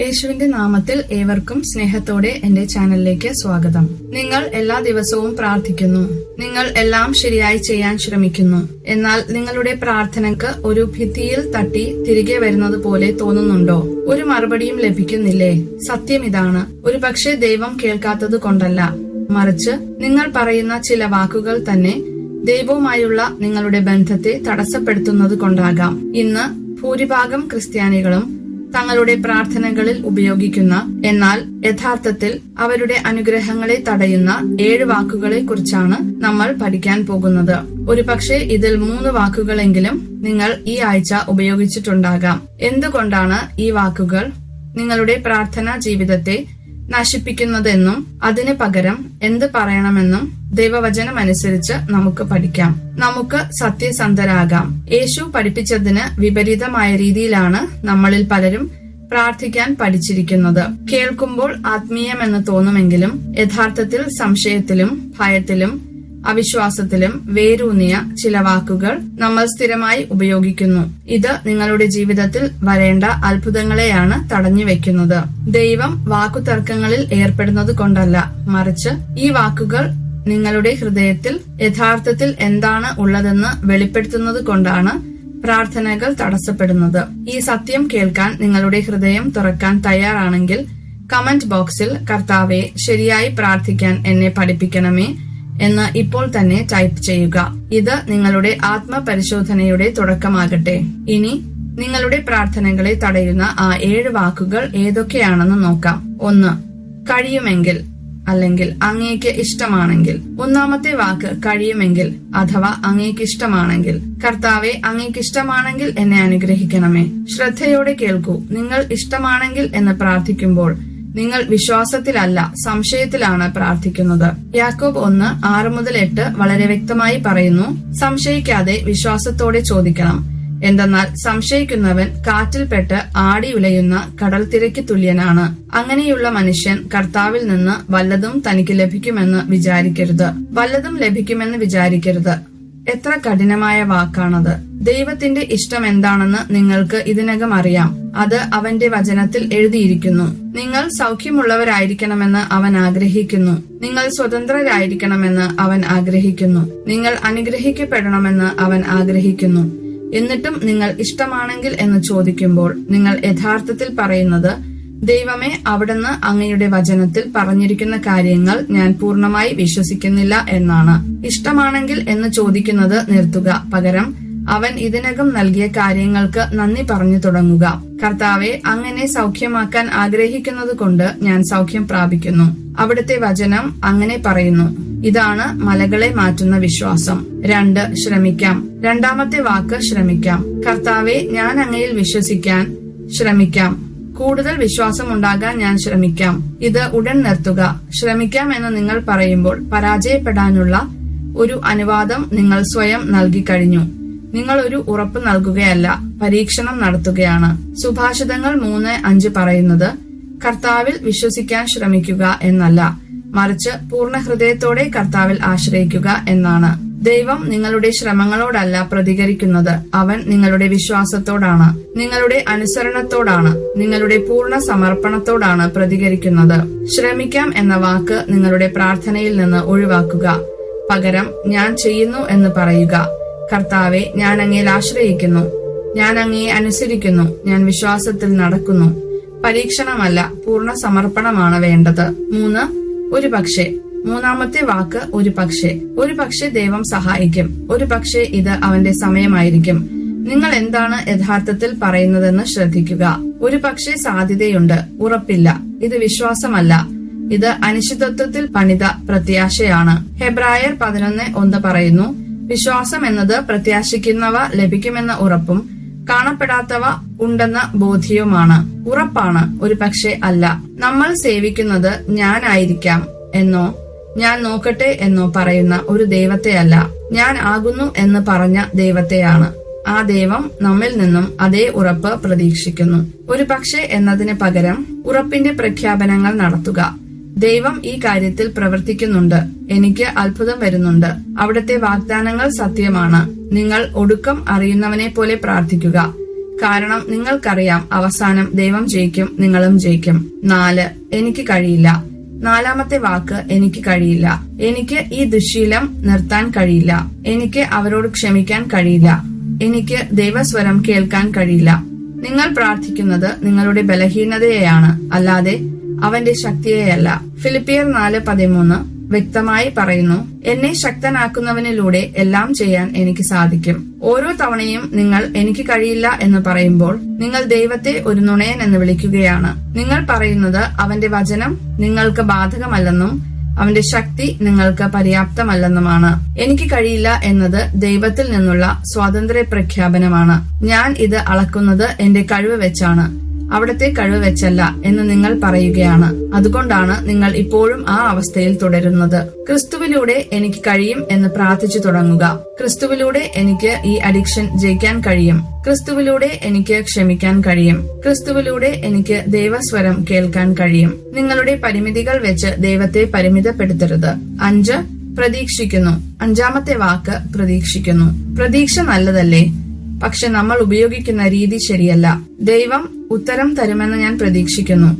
യേശുവിന്റെ നാമത്തിൽ ഏവർക്കും സ്നേഹത്തോടെ എന്റെ ചാനലിലേക്ക് സ്വാഗതം. നിങ്ങൾ എല്ലാ ദിവസവും പ്രാർത്ഥിക്കുന്നു. നിങ്ങൾ എല്ലാം ശരിയായി ചെയ്യാൻ ശ്രമിക്കുന്നു. എന്നാൽ നിങ്ങളുടെ പ്രാർത്ഥനക്ക് ഒരു ഭിത്തിയിൽ തട്ടി തിരികെ വരുന്നത് പോലെ തോന്നുന്നുണ്ടോ? ഒരു മറുപടിയും ലഭിക്കുന്നില്ലേ? സത്യം ഇതാണ്. ഒരു പക്ഷേ ദൈവം കേൾക്കാത്തത് കൊണ്ടല്ല. മറിച്ച് നിങ്ങൾ പറയുന്ന ചില വാക്കുകൾ തന്നെ ദൈവവുമായുള്ള നിങ്ങളുടെ ബന്ധത്തെ തടസ്സപ്പെടുത്തുന്നത് കൊണ്ടാകാം. ഇന്ന് ഭൂരിഭാഗം ക്രിസ്ത്യാനികളും തങ്ങളുടെ പ്രാർത്ഥനകളിൽ ഉപയോഗിക്കുന്ന എന്നാൽ യഥാർത്ഥത്തിൽ അവരുടെ അനുഗ്രഹങ്ങളെ തടയുന്ന ഏഴ് വാക്കുകളെ കുറിച്ചാണ് നമ്മൾ പഠിക്കാൻ പോകുന്നത്. ഒരുപക്ഷെ ഇതിൽ മൂന്ന് വാക്കുകളെങ്കിലും നിങ്ങൾ ഈ ആഴ്ച ഉപയോഗിച്ചിട്ടുണ്ടാകാം. എന്തുകൊണ്ടാണ് ഈ വാക്കുകൾ നിങ്ങളുടെ പ്രാർത്ഥനാ ജീവിതത്തെ നശിപ്പിക്കുന്നതെന്നും അതിന് പകരം എന്ത് പറയണമെന്നും ദൈവവചനം അനുസരിച്ച് നമുക്ക് പഠിക്കാം. നമുക്ക് സത്യസന്ധരാകാം. യേശു പഠിപ്പിച്ചതിന് വിപരീതമായ രീതിയിലാണ് നമ്മളിൽ പലരും പ്രാർത്ഥിക്കാൻ പഠിച്ചിരിക്കുന്നത്. കേൾക്കുമ്പോൾ ആത്മീയമെന്ന് തോന്നുമെങ്കിലും യഥാർത്ഥത്തിൽ സംശയത്തിലും ഭയത്തിലും അവിശ്വാസത്തിലും വേരൂന്നിയ ചില വാക്കുകൾ നമ്മൾ സ്ഥിരമായി ഉപയോഗിക്കുന്നു. ഇത് നിങ്ങളുടെ ജീവിതത്തിൽ വരേണ്ട അത്ഭുതങ്ങളെയാണ് തടഞ്ഞു വെക്കുന്നത് ദൈവം വാക്കുതർക്കങ്ങളിൽ ഏർപ്പെടുന്നത് കൊണ്ടല്ല. മറിച്ച് ഈ വാക്കുകൾ നിങ്ങളുടെ ഹൃദയത്തിൽ യഥാർത്ഥത്തിൽ എന്താണ് ഉള്ളതെന്ന് വെളിപ്പെടുത്തുന്നത് കൊണ്ടാണ് പ്രാർത്ഥനകൾ തടസ്സപ്പെടുന്നത്. ഈ സത്യം കേൾക്കാൻ നിങ്ങളുടെ ഹൃദയം തുറക്കാൻ തയ്യാറാണെങ്കിൽ കമന്റ് ബോക്സിൽ കർത്താവെ ശരിയായി പ്രാർത്ഥിക്കാൻ എന്നെ പഠിപ്പിക്കണമേ. എന്ന് ഇപ്പോൾ തന്നെ ടൈപ്പ് ചെയ്യുക. ഇത് നിങ്ങളുടെ ആത്മപരിശോധനയുടെ തുടക്കമാകട്ടെ. ഇനി നിങ്ങളുടെ പ്രാർത്ഥനകളെ തടയുന്ന ആ ഏഴ് വാക്കുകൾ ഏതൊക്കെയാണെന്ന് നോക്കാം. ഒന്ന് കഴിയുമെങ്കിൽ അല്ലെങ്കിൽ അങ്ങേക്ക് ഇഷ്ടമാണെങ്കിൽ. ഒന്നാമത്തെ വാക്ക് കഴിയുമെങ്കിൽ അഥവാ അങ്ങേക്ക് ഇഷ്ടമാണെങ്കിൽ. കർത്താവെ അങ്ങേക്ക് ഇഷ്ടമാണെങ്കിൽ എന്നെ അനുഗ്രഹിക്കണമേ. ശ്രദ്ധയോടെ കേൾക്കൂ. നിങ്ങൾ ഇഷ്ടമാണെങ്കിൽ എന്ന് പ്രാർത്ഥിക്കുമ്പോൾ നിങ്ങൾ വിശ്വാസത്തിലല്ല സംശയത്തിലാണ് പ്രാർത്ഥിക്കുന്നത്. യാക്കോബ് ഒന്ന് ആറ് മുതൽ എട്ട് വളരെ വ്യക്തമായി പറയുന്നു സംശയിക്കാതെ വിശ്വാസത്തോടെ ചോദിക്കണം. എന്തെന്നാൽ സംശയിക്കുന്നവൻ കാറ്റിൽപ്പെട്ട് ആടി ഉലയുന്ന കടൽ തിരക്ക് തുല്യനാണ്. അങ്ങനെയുള്ള മനുഷ്യൻ കർത്താവിൽ നിന്ന് വല്ലതും തനിക്ക് ലഭിക്കുമെന്ന് വിചാരിക്കരുത്. വല്ലതും ലഭിക്കുമെന്ന് വിചാരിക്കരുത്. എത്ര കഠിനമായ വാക്കാണത്. ദൈവത്തിന്റെ ഇഷ്ടം എന്താണെന്ന് നിങ്ങൾക്ക് ഇതിനകം അറിയാം. അത് അവന്റെ വചനത്തിൽ എഴുതിയിരിക്കുന്നു. നിങ്ങൾ സൗഖ്യമുള്ളവരായിരിക്കണമെന്ന് അവൻ ആഗ്രഹിക്കുന്നു. നിങ്ങൾ സ്വതന്ത്രരായിരിക്കണമെന്ന് അവൻ ആഗ്രഹിക്കുന്നു. നിങ്ങൾ അനുഗ്രഹിക്കപ്പെടണമെന്ന് അവൻ ആഗ്രഹിക്കുന്നു. എന്നിട്ടും നിങ്ങൾ ഇഷ്ടമാണെങ്കിൽ എന്ന് ചോദിക്കുമ്പോൾ നിങ്ങൾ യഥാർത്ഥത്തിൽ പറയുന്നത് ദൈവമേ അവിടുന്ന് അങ്ങയുടെ വചനത്തിൽ പറഞ്ഞിരിക്കുന്ന കാര്യങ്ങൾ ഞാൻ പൂർണമായി വിശ്വസിക്കുന്നില്ല എന്നാണ്. ഇഷ്ടമാണെങ്കിൽ എന്ന് ചോദിക്കുന്നത് നിർത്തുക. പകരം അവൻ ഇതിനകം നൽകിയ കാര്യങ്ങൾക്ക് നന്ദി പറഞ്ഞു തുടങ്ങുക. കർത്താവെ അങ്ങനെ സൗഖ്യമാക്കാൻ ആഗ്രഹിക്കുന്നത് കൊണ്ട് ഞാൻ സൗഖ്യം പ്രാപിക്കുന്നു. അവിടുത്തെ വചനം അങ്ങനെ പറയുന്നു. ഇതാണ് മലകളെ മാറ്റുന്ന വിശ്വാസം. രണ്ട് ശ്രമിക്കാം. രണ്ടാമത്തെ വാക്ക് ശ്രമിക്കാം. കർത്താവെ ഞാൻ അങ്ങയിൽ വിശ്വസിക്കാൻ ശ്രമിക്കാം. കൂടുതൽ വിശ്വാസം ഉണ്ടാകാൻ ഞാൻ ശ്രമിക്കാം. ഇത് ഉടൻ നിർത്തുക. ശ്രമിക്കാം എന്ന് നിങ്ങൾ പറയുമ്പോൾ പരാജയപ്പെടാനുള്ള ഒരു അനുവാദം നിങ്ങൾ സ്വയം നൽകി കഴിഞ്ഞു. നിങ്ങൾ ഒരു ഉറപ്പ് നൽകുകയല്ല പരീക്ഷണം നടത്തുകയാണ്. സുഭാഷിതങ്ങൾ മൂന്ന് അഞ്ച് പറയുന്നത് കർത്താവിൽ വിശ്വസിക്കാൻ ശ്രമിക്കുക എന്നല്ല മറിച്ച് പൂർണ ഹൃദയത്തോടെ കർത്താവിൽ ആശ്രയിക്കുക എന്നാണ്. ദൈവം നിങ്ങളുടെ ശ്രമങ്ങളോടല്ല പ്രതികരിക്കുന്നത്. അവൻ നിങ്ങളുടെ വിശ്വാസത്തോടാണ്. നിങ്ങളുടെ അനുസരണത്തോടാണ്. നിങ്ങളുടെ പൂർണ സമർപ്പണത്തോടാണ് പ്രതികരിക്കുന്നത്. ശ്രമിക്കാം എന്ന വാക്ക് നിങ്ങളുടെ പ്രാർത്ഥനയിൽ നിന്ന് ഒഴിവാക്കുക. പകരം ഞാൻ ചെയ്യുന്നു എന്ന് പറയുക. കർത്താവെ ഞാൻ അങ്ങയിൽ ആശ്രയിക്കുന്നു. ഞാൻ അങ്ങയെ അനുസരിക്കുന്നു. ഞാൻ വിശ്വാസത്തിൽ നടക്കുന്നു. പരീക്ഷണമല്ല പൂർണ സമർപ്പണമാണ് വേണ്ടത്. മൂന്ന് ഒരു പക്ഷേ മൂന്നാമത്തെ വാക്ക് ഒരു പക്ഷേ. ഒരു പക്ഷേ ദൈവം സഹായിക്കും. ഒരു പക്ഷേ ഇത് അവന്റെ സമയമായിരിക്കും. നിങ്ങൾ എന്താണ് യഥാർത്ഥത്തിൽ പറയുന്നതെന്ന് ശ്രദ്ധിക്കുക. ഒരു പക്ഷേ സാധ്യതയുണ്ട്. ഉറപ്പില്ല. ഇത് വിശ്വാസമല്ല. ഇത് അനിശ്ചിതത്വത്തിൽ പണിത പ്രത്യാശയാണ്. ഹെബ്രായർ പതിനൊന്ന് ഒന്ന് പറയുന്നു വിശ്വാസം എന്നത് പ്രത്യാശിക്കുന്നവ ലഭിക്കുമെന്ന ഉറപ്പും കാണപ്പെടാത്തവ ഉണ്ടെന്ന ബോധ്യവുമാണ്. ഉറപ്പാണ്. ഒരു പക്ഷേ അല്ല. നമ്മൾ സേവിക്കുന്നത് ഞാനായിരിക്കാം. എന്നോ ഞാൻ നോക്കട്ടെ എന്നോ പറയുന്ന ഒരു ദൈവത്തെയല്ല ഞാൻ ആകുന്നു എന്ന് പറഞ്ഞ ദൈവത്തെയാണ്. ആ ദൈവം നമ്മിൽ നിന്നും അതേ ഉറപ്പ് പ്രതീക്ഷിക്കുന്നു. ഒരു പക്ഷേ എന്നതിന് പകരം ഉറപ്പിന്റെ പ്രഖ്യാപനങ്ങൾ നടത്തുക. ദൈവം ഈ കാര്യത്തിൽ പ്രവർത്തിക്കുന്നുണ്ട്. എനിക്ക് അത്ഭുതം വരുന്നുണ്ട്. അവിടുത്തെ വാഗ്ദാനങ്ങൾ സത്യമാണ്. നിങ്ങൾ ഒടുക്കം അറിയുന്നവനെ പോലെ പ്രാർത്ഥിക്കുക. കാരണം നിങ്ങൾക്കറിയാം അവസാനം ദൈവം ജയിക്കും നിങ്ങളും ജയിക്കും. നാല് എനിക്ക് കഴിയില്ല. നാലാമത്തെ വാക്ക് എനിക്ക് കഴിയില്ല. എനിക്ക് ഈ ദുശീലം നിർത്താൻ കഴിയില്ല. എനിക്ക് അവരോട് ക്ഷമിക്കാൻ കഴിയില്ല. എനിക്ക് ദൈവസ്വരം കേൾക്കാൻ കഴിയില്ല. നിങ്ങൾ പ്രാർത്ഥിക്കുന്നത് നിങ്ങളുടെ ബലഹീനതയെയാണ്. അല്ലാതെ അവന്റെ ശക്തിയെയല്ല. ഫിലിപ്പിയർ നാല് പതിമൂന്ന്. വ്യക്തമായി പറയുന്നു എന്നെ ശക്തനാക്കുന്നവനിലൂടെ എല്ലാം ചെയ്യാൻ എനിക്ക് സാധിക്കും. ഓരോ തവണയും നിങ്ങൾ എനിക്ക് കഴിയില്ല എന്ന് പറയുമ്പോൾ നിങ്ങൾ ദൈവത്തെ ഒരു നുണയൻ എന്ന് വിളിക്കുകയാണ്. നിങ്ങൾ പറയുന്നത് അവന്റെ വചനം നിങ്ങൾക്ക് ബാധകമല്ലെന്നും അവന്റെ ശക്തി നിങ്ങൾക്ക് പര്യാപ്തമല്ലെന്നുമാണ്. എനിക്ക് കഴിയില്ല എന്നത് ദൈവത്തിൽ നിന്നുള്ള സ്വാതന്ത്ര്യ പ്രഖ്യാപനമാണ് ഞാൻ ഇത് അളക്കുന്നത് എന്റെ കഴിവ് വെച്ചാണ്. അവിടത്തെ കഴിവ് വെച്ചല്ല എന്ന് നിങ്ങൾ പറയുകയാണ്. അതുകൊണ്ടാണ് നിങ്ങൾ ഇപ്പോഴും ആ അവസ്ഥയിൽ തുടരുന്നത്. ക്രിസ്തുവിലൂടെ എനിക്ക് കഴിയും എന്ന് പ്രാർത്ഥിച്ചു തുടങ്ങുക. ക്രിസ്തുവിലൂടെ എനിക്ക് ഈ അഡിക്ഷൻ ജയിക്കാൻ കഴിയും. ക്രിസ്തുവിലൂടെ എനിക്ക് ക്ഷമിക്കാൻ കഴിയും. ക്രിസ്തുവിലൂടെ എനിക്ക് ദൈവസ്വരം കേൾക്കാൻ കഴിയും. നിങ്ങളുടെ പരിമിതികൾ വെച്ച് ദൈവത്തെ പരിമിതപ്പെടുത്തരുത്. അഞ്ച് പ്രതീക്ഷിക്കുന്നു. അഞ്ചാമത്തെ വാക്ക് പ്രതീക്ഷിക്കുന്നു. പ്രതീക്ഷ നല്ലതല്ലേ? പക്ഷെ നമ്മൾ ഉപയോഗിക്കുന്ന രീതി ശരിയല്ല. ദൈവം ഉത്തരം തരുമെന്ന് ഞാൻ പ്രതീക്ഷിക്കുന്നു.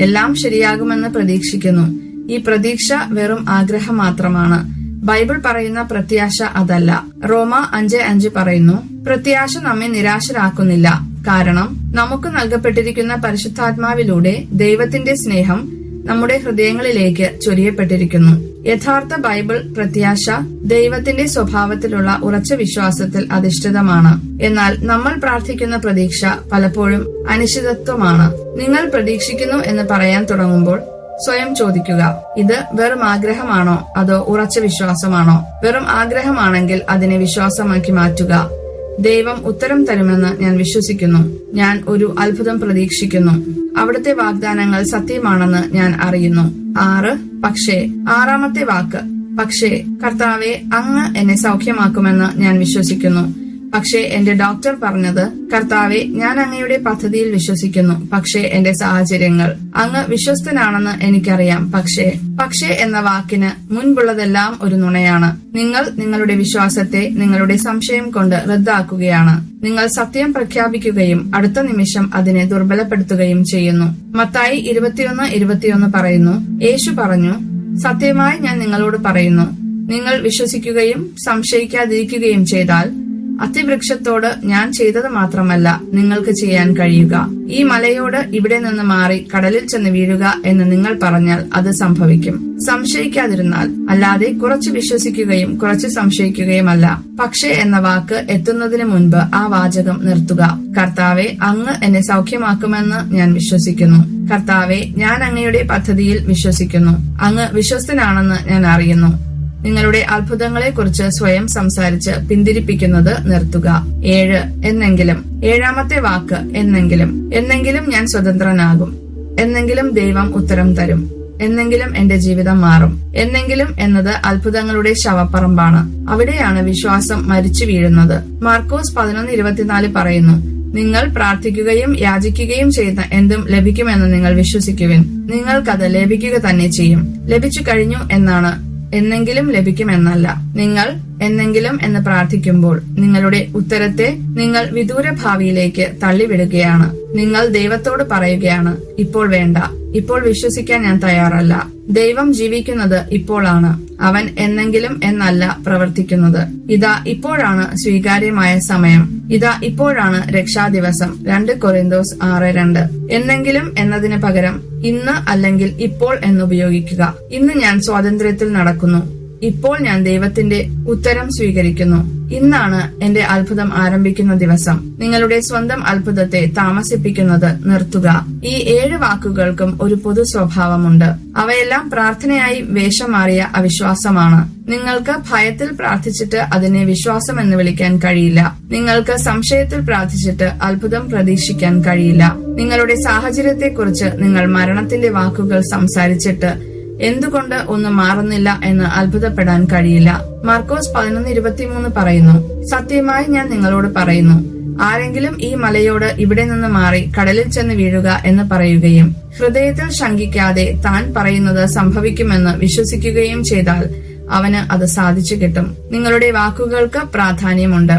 എല്ലാം ശരിയാകുമെന്ന് പ്രതീക്ഷിക്കുന്നു. ഈ പ്രതീക്ഷ വെറും ആഗ്രഹം മാത്രമാണ്. ബൈബിൾ പറയുന്ന പ്രത്യാശ അതല്ല. റോമ അഞ്ച് അഞ്ച് പറയുന്നു പ്രത്യാശ നമ്മെ നിരാശരാക്കുന്നില്ല. കാരണം നമുക്ക് നൽകപ്പെട്ടിരിക്കുന്ന പരിശുദ്ധാത്മാവിലൂടെ ദൈവത്തിന്റെ സ്നേഹം നമ്മുടെ ഹൃദയങ്ങളിലേക്ക് ചൊരിയപ്പെട്ടിരിക്കുന്നു. യഥാർത്ഥ ബൈബിൾ പ്രത്യാശ ദൈവത്തിന്റെ സ്വഭാവത്തിലുള്ള ഉറച്ച വിശ്വാസത്തിൽ അധിഷ്ഠിതമാണ്. എന്നാൽ നമ്മൾ പ്രാർത്ഥിക്കുന്ന പ്രതീക്ഷ പലപ്പോഴും അനിശ്ചിതത്വമാണ്. നിങ്ങൾ പ്രതീക്ഷിക്കുന്നു എന്ന് പറയാൻ തുടങ്ങുമ്പോൾ സ്വയം ചോദിക്കുക ഇത് വെറും ആഗ്രഹമാണോ? അതോ ഉറച്ച വിശ്വാസമാണോ? വെറും ആഗ്രഹമാണെങ്കിൽ അതിനെ വിശ്വാസമാക്കി മാറ്റുക. ദൈവം ഉത്തരം തരുമെന്ന് ഞാൻ വിശ്വസിക്കുന്നു. ഞാൻ ഒരു അത്ഭുതം പ്രതീക്ഷിക്കുന്നു. അവിടുത്തെ വാഗ്ദാനങ്ങൾ സത്യമാണെന്ന് ഞാൻ അറിയുന്നു. ആറ് പക്ഷേ ആറാമത്തെ വാക്ക് പക്ഷേ കർത്താവെ അങ്ങ് എന്നെ സൗഖ്യമാക്കുമെന്ന് ഞാൻ വിശ്വസിക്കുന്നു. പക്ഷേ എന്റെ ഡോക്ടർ പറഞ്ഞത് കർത്താവെ ഞാൻ അങ്ങയുടെ പദ്ധതിയിൽ വിശ്വസിക്കുന്നു. പക്ഷേ എന്റെ സാഹചര്യങ്ങൾ അങ്ങ് വിശ്വസ്തനാണെന്ന് എനിക്കറിയാം. പക്ഷേ പക്ഷേ എന്ന വാക്കിന് മുൻപുള്ളതെല്ലാം ഒരു നുണയാണ്. നിങ്ങൾ നിങ്ങളുടെ വിശ്വാസത്തെ നിങ്ങളുടെ സംശയം കൊണ്ട് റദ്ദാക്കുകയാണ്. നിങ്ങൾ സത്യം പ്രഖ്യാപിക്കുകയും അടുത്ത നിമിഷം അതിനെ ദുർബലപ്പെടുത്തുകയും ചെയ്യുന്നു. മത്തായി ഇരുപത്തിയൊന്ന് ഇരുപത്തിയൊന്ന് പറയുന്നു യേശു പറഞ്ഞു സത്യമായി ഞാൻ നിങ്ങളോട് പറയുന്നു. നിങ്ങൾ വിശ്വസിക്കുകയും സംശയിക്കാതിരിക്കുകയും ചെയ്താൽ അത്തിവൃക്ഷത്തോട് ഞാൻ ചെയ്തത് മാത്രമല്ല നിങ്ങൾക്ക് ചെയ്യാൻ കഴിയുക. ഈ മലയോട് ഇവിടെ നിന്ന് മാറി കടലിൽ ചെന്ന് വീഴുക എന്ന് നിങ്ങൾ പറഞ്ഞാൽ അത് സംഭവിക്കും. സംശയിക്കാതിരുന്നാൽ അല്ലാതെ കുറച്ച് വിശ്വസിക്കുകയും കുറച്ച് സംശയിക്കുകയുമല്ല. പക്ഷേ എന്ന വാക്ക് എത്തുന്നതിന് മുൻപ് ആ വാചകം നിർത്തുക. കർത്താവെ അങ്ങ് എന്നെ സൗഖ്യമാക്കുമെന്ന് ഞാൻ വിശ്വസിക്കുന്നു. കർത്താവെ ഞാൻ അങ്ങയുടെ പദ്ധതിയിൽ വിശ്വസിക്കുന്നു. അങ്ങ് വിശ്വസ്തനാണെന്ന് ഞാൻ അറിയുന്നു. നിങ്ങളുടെ അത്ഭുതങ്ങളെക്കുറിച്ച് സ്വയം സംസാരിച്ച് പിന്തിരിപ്പിക്കുന്നത് നിർത്തുക. ഏഴ് എന്നെങ്കിലും. ഏഴാമത്തെ വാക്ക് എന്നെങ്കിലും. എന്നെങ്കിലും ഞാൻ സ്വതന്ത്രനാകും. എന്നെങ്കിലും ദൈവം ഉത്തരം തരും. എന്നെങ്കിലും എന്റെ ജീവിതം മാറും. എന്നെങ്കിലും എന്നത് അത്ഭുതങ്ങളുടെ ശവപ്പറമ്പാണ്. അവിടെയാണ് വിശ്വാസം മരിച്ചു വീഴുന്നത്. മാർക്കോസ് പതിനൊന്ന് ഇരുപത്തിനാല് പറയുന്നു നിങ്ങൾ പ്രാർത്ഥിക്കുകയും യാചിക്കുകയും ചെയ്യുന്ന എന്തും ലഭിക്കുമെന്ന് നിങ്ങൾ വിശ്വസിക്കുവിൻ. നിങ്ങൾക്കത് ലഭിക്കുക തന്നെ ചെയ്യും. ലഭിച്ചു കഴിഞ്ഞു എന്നാണ് എന്നെങ്കിലും ലഭിക്കുമെന്നല്ല. നിങ്ങൾ എന്നെങ്കിലും എന്ന് പ്രാർത്ഥിക്കുമ്പോൾ നിങ്ങളുടെ ഉത്തരത്തെ നിങ്ങൾ വിദൂര ഭാവിയിലേക്ക് തള്ളിവിടുകയാണ്. നിങ്ങൾ ദൈവത്തോട് പറയുകയാണ് ഇപ്പോൾ വേണ്ട. ഇപ്പോൾ വിശ്വസിക്കാൻ ഞാൻ തയ്യാറല്ല. ദൈവം ജീവിക്കുന്നത് ഇപ്പോഴാണ്. അവൻ എന്നെങ്കിലും എന്നല്ല പ്രവർത്തിക്കുന്നത്. ഇതാ ഇപ്പോഴാണ് സ്വീകാര്യമായ സമയം. ഇതാ ഇപ്പോഴാണ് രക്ഷാദിവസം. രണ്ട് കൊറിന്തോസ് ആറ് രണ്ട്. എന്നെങ്കിലും എന്നതിന് പകരം ഇന്ന് അല്ലെങ്കിൽ ഇപ്പോൾ എന്നുപയോഗിക്കുക. ഇന്ന് ഞാൻ സ്വാതന്ത്ര്യത്തിൽ നടക്കുന്നു. ഇപ്പോൾ ഞാൻ ദൈവത്തിന്റെ ഉത്തരം സ്വീകരിക്കുന്നു. ഇന്നാണ് എന്റെ അത്ഭുതം ആരംഭിക്കുന്ന ദിവസം. നിങ്ങളുടെ സ്വന്തം അത്ഭുതത്തെ താമസിപ്പിക്കുന്നത് നിർത്തുക. ഈ ഏഴ് വാക്കുകൾക്കും ഒരു പൊതു സ്വഭാവമുണ്ട്. അവയെല്ലാം പ്രാർത്ഥനയായി വേഷം മാറിയ അവിശ്വാസമാണ്. നിങ്ങൾക്ക് ഭയത്തിൽ പ്രാർത്ഥിച്ചിട്ട് അതിനെ വിശ്വാസം എന്ന് വിളിക്കാൻ കഴിയില്ല. നിങ്ങൾക്ക് സംശയത്തിൽ പ്രാർത്ഥിച്ചിട്ട് അത്ഭുതം പ്രതീക്ഷിക്കാൻ കഴിയില്ല. നിങ്ങളുടെ സാഹചര്യത്തെക്കുറിച്ച് നിങ്ങൾ മരണത്തിന്റെ വാക്കുകൾ സംസാരിച്ചിട്ട് എന്തുകൊണ്ട് ഒന്നും മാറുന്നില്ല എന്ന് അത്ഭുതപ്പെടാൻ കഴിയില്ല. മർക്കോസ് പതിനൊന്ന് ഇരുപത്തിമൂന്ന് പറയുന്നു സത്യമായി ഞാൻ നിങ്ങളോട് പറയുന്നു ആരെങ്കിലും ഈ മലയോട് ഇവിടെ നിന്ന് മാറി കടലിൽ ചെന്ന് വീഴുക എന്ന് പറയുകയും ഹൃദയത്തിൽ ശങ്കിക്കാതെ താൻ പറയുന്നത് സംഭവിക്കുമെന്ന് വിശ്വസിക്കുകയും ചെയ്താൽ അവന് അത് സാധിച്ചു കിട്ടും. നിങ്ങളുടെ വാക്കുകൾക്ക് പ്രാധാന്യമുണ്ട്.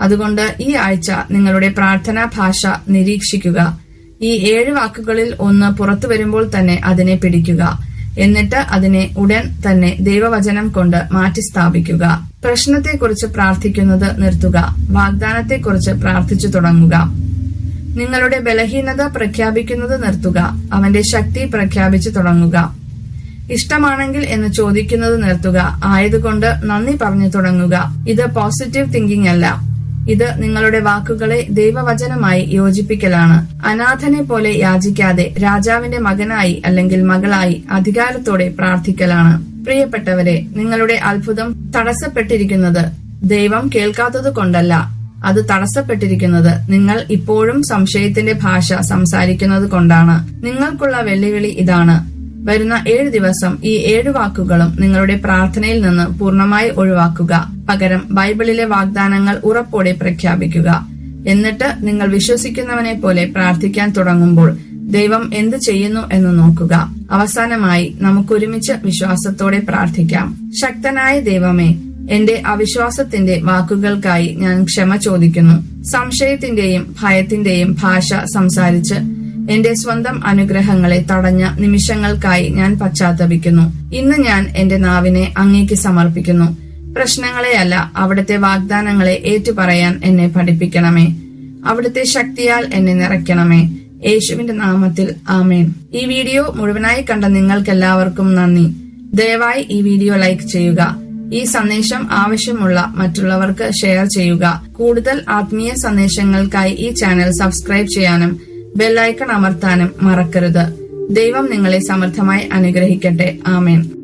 അതുകൊണ്ട് ഈ ആഴ്ച നിങ്ങളുടെ പ്രാർത്ഥനാ ഭാഷ നിരീക്ഷിക്കുക. ഈ ഏഴ് വാക്കുകളിൽ ഒന്ന് പുറത്തു വരുമ്പോൾ തന്നെ അതിനെ പിടിക്കുക. എന്നിട്ട് അതിനെ ഉടൻ തന്നെ ദൈവവചനം കൊണ്ട് മാറ്റി സ്ഥാപിക്കുക പ്രശ്നത്തെക്കുറിച്ച് പ്രാർത്ഥിക്കുന്നത് നിർത്തുക. വാഗ്ദാനത്തെക്കുറിച്ച് പ്രാർത്ഥിച്ചു തുടങ്ങുക. നിങ്ങളുടെ ബലഹീനത പ്രഖ്യാപിക്കുന്നത് നിർത്തുക. അവന്റെ ശക്തി പ്രഖ്യാപിച്ചു തുടങ്ങുക. ഇഷ്ടമാണെങ്കിൽ എന്ന് ചോദിക്കുന്നത് നിർത്തുക. ആയതുകൊണ്ട് നന്ദി പറഞ്ഞു തുടങ്ങുക. ഇത് പോസിറ്റീവ് തിങ്കിങ് അല്ല. ഇത് നിങ്ങളുടെ വാക്കുകളെ ദൈവവചനമായി യോജിപ്പിക്കലാണ്. അനാഥനെ പോലെ യാചിക്കാതെ രാജാവിന്റെ മകനായി അല്ലെങ്കിൽ മകളായി അധികാരത്തോടെ പ്രാർത്ഥിക്കലാണ്. പ്രിയപ്പെട്ടവരെ നിങ്ങളുടെ അത്ഭുതം തടസ്സപ്പെട്ടിരിക്കുന്നത് ദൈവം കേൾക്കാത്തത് കൊണ്ടല്ല. അത് തടസ്സപ്പെട്ടിരിക്കുന്നത് നിങ്ങൾ ഇപ്പോഴും സംശയത്തിന്റെ ഭാഷ സംസാരിക്കുന്നത് കൊണ്ടാണ്. നിങ്ങൾക്കുള്ള വെല്ലുവിളി ഇതാണ്. വരുന്ന ഏഴ് ദിവസം ഈ ഏഴ് വാക്കുകളും നിങ്ങളുടെ പ്രാർത്ഥനയിൽ നിന്ന് പൂർണമായി ഒഴിവാക്കുക. പകരം ബൈബിളിലെ വാഗ്ദാനങ്ങൾ ഉറപ്പോടെ പ്രഖ്യാപിക്കുക. എന്നിട്ട് നിങ്ങൾ വിശ്വസിക്കുന്നവനെ പോലെ പ്രാർത്ഥിക്കാൻ തുടങ്ങുമ്പോൾ ദൈവം എന്ത് ചെയ്യുന്നു എന്ന് നോക്കുക. അവസാനമായി നമുക്കൊരുമിച്ച് വിശ്വാസത്തോടെ പ്രാർത്ഥിക്കാം. ശക്തനായ ദൈവമേ എന്റെ അവിശ്വാസത്തിന്റെ വാക്കുകൾക്കായി ഞാൻ ക്ഷമ ചോദിക്കുന്നു. സംശയത്തിന്റെയും ഭയത്തിന്റെയും ഭാഷ സംസാരിച്ച് എന്റെ സ്വന്തം അനുഗ്രഹങ്ങളെ തടഞ്ഞ നിമിഷങ്ങൾക്കായി ഞാൻ പശ്ചാത്തപിക്കുന്നു. ഇന്ന് ഞാൻ എന്റെ നാവിനെ അങ്ങേക്ക് സമർപ്പിക്കുന്നു. പ്രശ്നങ്ങളെയല്ല അവിടുത്തെ വാഗ്ദാനങ്ങളെ ഏറ്റുപറയാൻ എന്നെ പഠിപ്പിക്കണമേ. അവിടുത്തെ ശക്തിയാൽ എന്നെ നിറയ്ക്കണമേ. യേശുവിന്റെ നാമത്തിൽ ആമേൻ. ഈ വീഡിയോ മുഴുവനായി കണ്ട നിങ്ങൾക്കെല്ലാവർക്കും നന്ദി. ദയവായി ഈ വീഡിയോ ലൈക്ക് ചെയ്യുക. ഈ സന്ദേശം ആവശ്യമുള്ള മറ്റുള്ളവർക്ക് ഷെയർ ചെയ്യുക. കൂടുതൽ ആത്മീയ സന്ദേശങ്ങൾക്കായി ഈ ചാനൽ സബ്സ്ക്രൈബ് ചെയ്യാനും ബെല്ലൈക്കൺ അമർത്താനും മറക്കരുത്. ദൈവം നിങ്ങളെ സമർത്ഥമായി അനുഗ്രഹിക്കട്ടെ. ആമേൻ.